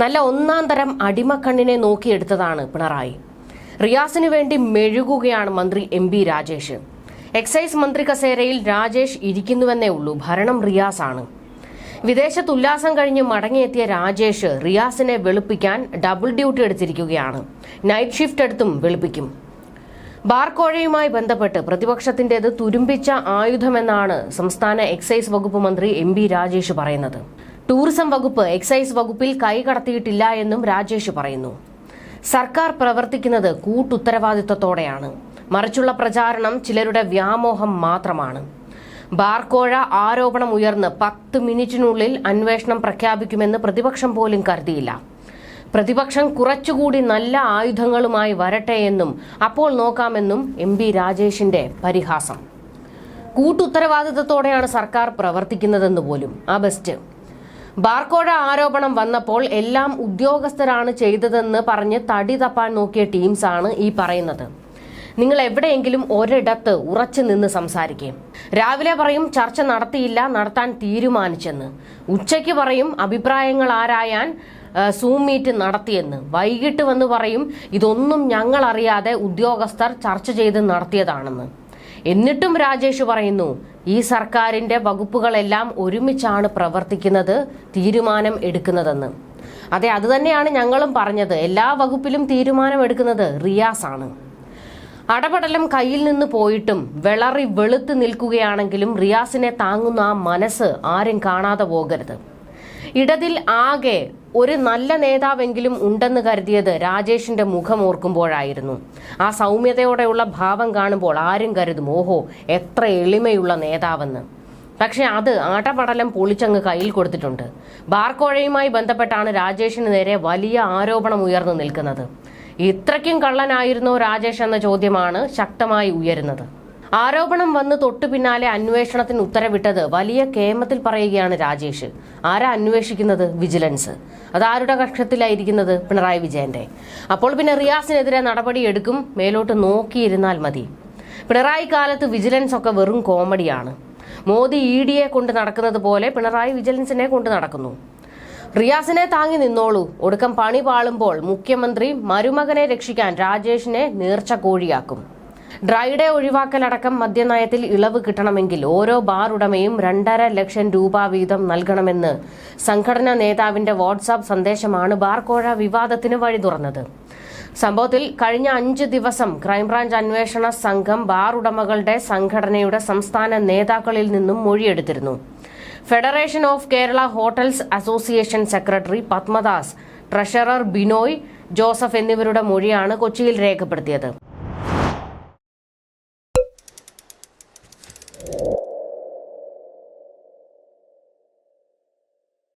നല്ല ഒന്നാം തരം അടിമക്കണ്ണിനെ നോക്കിയെടുത്തതാണ് പിണറായി. റിയാസിനു വേണ്ടി മെഴുകുകയാണ് മന്ത്രി എം ബി രാജേഷ്. എക്സൈസ് മന്ത്രി കസേരയിൽ രാജേഷ് ഇരിക്കുന്നുവെന്നേ ഉള്ളൂ. ഭരണം റിയാസാണ്. വിദേശത്ത് ഉല്ലാസം കഴിഞ്ഞ് മടങ്ങിയെത്തിയ രാജേഷ് റിയാസിനെ വെളുപ്പിക്കാൻ ഡബിൾ ഡ്യൂട്ടി എടുത്തിരിക്കുകയാണ്. നൈറ്റ് ഷിഫ്റ്റ് എടുത്തും വെളുപ്പിക്കും. ബാർക്കോഴയുമായി ബന്ധപ്പെട്ട് പ്രതിപക്ഷത്തിന്റേത് തുരുമ്പിച്ച ആയുധമെന്നാണ് സംസ്ഥാന എക്സൈസ് വകുപ്പ് മന്ത്രി എം രാജേഷ് പറയുന്നത്. ടൂറിസം വകുപ്പ് എക്സൈസ് വകുപ്പിൽ കൈകടത്തിയിട്ടില്ല എന്നും രാജേഷ് പറയുന്നു. സർക്കാർ പ്രവർത്തിക്കുന്നത് കൂട്ടുത്തരവാദിത്വത്തോടെയാണ്. മറിച്ചുള്ള പ്രചാരണം ചിലരുടെ വ്യാമോഹം മാത്രമാണ്. ബാർക്കോഴ ആരോപണം ഉയർന്ന് പത്ത് മിനിറ്റിനുള്ളിൽ അന്വേഷണം പ്രഖ്യാപിക്കുമെന്ന് പ്രതിപക്ഷം പോലും കരുതിയില്ല. പ്രതിപക്ഷം കുറച്ചുകൂടി നല്ല ആയുധങ്ങളുമായി വരട്ടെ എന്നും അപ്പോൾ നോക്കാമെന്നും എം പി രാജേഷിന്റെ പരിഹാസം. കൂട്ടുത്തരവാദിത്തത്തോടെയാണ് സർക്കാർ പ്രവർത്തിക്കുന്നതെന്ന് പോലും. ആ ബെസ്റ്റ്. ബാർക്കോഴ ആരോപണം വന്നപ്പോൾ എല്ലാം ഉദ്യോഗസ്ഥരാണ് ചെയ്തതെന്ന് പറഞ്ഞ് തടി തപ്പാൻ നോക്കിയ ടീംസാണ് ഈ പറയുന്നത്. നിങ്ങൾ എവിടെയെങ്കിലും ഒരിടത്ത് ഉറച്ചു നിന്ന് സംസാരിക്കും. രാവിലെ പറയും ചർച്ച നടത്തിയില്ല നടത്താൻ തീരുമാനിച്ചെന്ന്. ഉച്ചയ്ക്ക് പറയും അഭിപ്രായങ്ങൾ ആരായാൻ സൂം മീറ്റ് നടത്തിയെന്ന്. വൈകിട്ട് വന്ന് പറയും ഇതൊന്നും ഞങ്ങൾ അറിയാതെ ഉദ്യോഗസ്ഥർ ചർച്ച ചെയ്ത് നടത്തിയതാണെന്ന്. എന്നിട്ടും രാജേഷ് പറയുന്നു ഈ സർക്കാരിന്റെ വകുപ്പുകളെല്ലാം ഒരുമിച്ചാണ് പ്രവർത്തിക്കുന്നത് തീരുമാനം എടുക്കുന്നതെന്ന്. അതെ അതുതന്നെയാണ് ഞങ്ങളും പറഞ്ഞത്. എല്ലാ വകുപ്പിലും തീരുമാനം എടുക്കുന്നത് റിയാസാണ്. അടപടലം കയ്യിൽ നിന്ന് പോയിട്ടും വെളറി വെളുത്ത് നിൽക്കുകയാണെങ്കിലും റിയാസിനെ താങ്ങുന്ന ആ മനസ്സ് ആരും കാണാതെ പോകരുത്. ഇടതിൽ ആകെ ഒരു നല്ല നേതാവെങ്കിലും ഉണ്ടെന്ന് കരുതിയത് രാജേഷിന്റെ മുഖം ഓർക്കുമ്പോഴായിരുന്നു. ആ സൗമ്യതയോടെയുള്ള ഭാവം കാണുമ്പോൾ ആരും കരുതും ഓഹോ എത്ര എളിമയുള്ള നേതാവെന്ന്. പക്ഷെ അത് ആട്ടപടലം പൊളിച്ചങ്ങ് കയ്യിൽ കൊടുത്തിട്ടുണ്ട്. ബാർക്കോഴയുമായി ബന്ധപ്പെട്ടാണ് രാജേഷിന് നേരെ വലിയ ആരോപണം ഉയർന്നു നിൽക്കുന്നത്. ഇത്രയ്ക്കും കള്ളനായിരുന്നോ രാജേഷ് എന്ന ചോദ്യമാണ് ശക്തമായി ഉയരുന്നത്. ആരോപണം വന്ന് തൊട്ടു പിന്നാലെ അന്വേഷണത്തിന് ഉത്തരവിട്ടത് വലിയ കേമത്തിൽ പറയുകയാണ് രാജേഷ്. ആരാ അന്വേഷിക്കുന്നത്? വിജിലൻസ്. അതാരുടെ കക്ഷത്തിലായിരിക്കുന്നത്? പിണറായി വിജയന്റെ. അപ്പോൾ പിന്നെ റിയാസിനെതിരെ നടപടി എടുക്കും മേലോട്ട് നോക്കിയിരുന്നാൽ മതി. പിണറായി കാലത്ത് വിജിലൻസ് ഒക്കെ വെറും കോമഡിയാണ്. മോദി ഇ ഡിയെ കൊണ്ട് നടക്കുന്നത് പോലെ പിണറായി വിജിലൻസിനെ കൊണ്ട് നടക്കുന്നു. റിയാസിനെ താങ്ങി നിന്നോളൂ. ഒടുക്കം പണി പാളുമ്പോൾ മുഖ്യമന്ത്രി മരുമകനെ രക്ഷിക്കാൻ രാജേഷിനെ നേർച്ച കോഴിയാക്കും. ഡ്രൈഡേ ഒഴിവാക്കലടക്കം മദ്യനയത്തിൽ ഇളവ് കിട്ടണമെങ്കിൽ ഓരോ ബാർ ഉടമയും രണ്ടര ലക്ഷം രൂപ വീതം നൽകണമെന്ന് സംഘടനാ നേതാവിന്റെ വാട്സാപ്പ് സന്ദേശമാണ് ബാർകോഴ വിവാദത്തിന് വഴി തുറന്നത്. സംഭവത്തിൽ കഴിഞ്ഞ അഞ്ച് ദിവസം ക്രൈംബ്രാഞ്ച് അന്വേഷണ സംഘം ബാർ ഉടമകളുടെ സംഘടനയുടെ സംസ്ഥാന നേതാക്കളിൽ നിന്നും മൊഴിയെടുത്തിരുന്നു. Federation of Kerala hotels association secretary Padmadas treasurer Binoy Joseph എന്നിവരുടെ മൊഴിയാണ് കൊച്ചിയിൽ രേഖപ്പെടുത്തിയത്.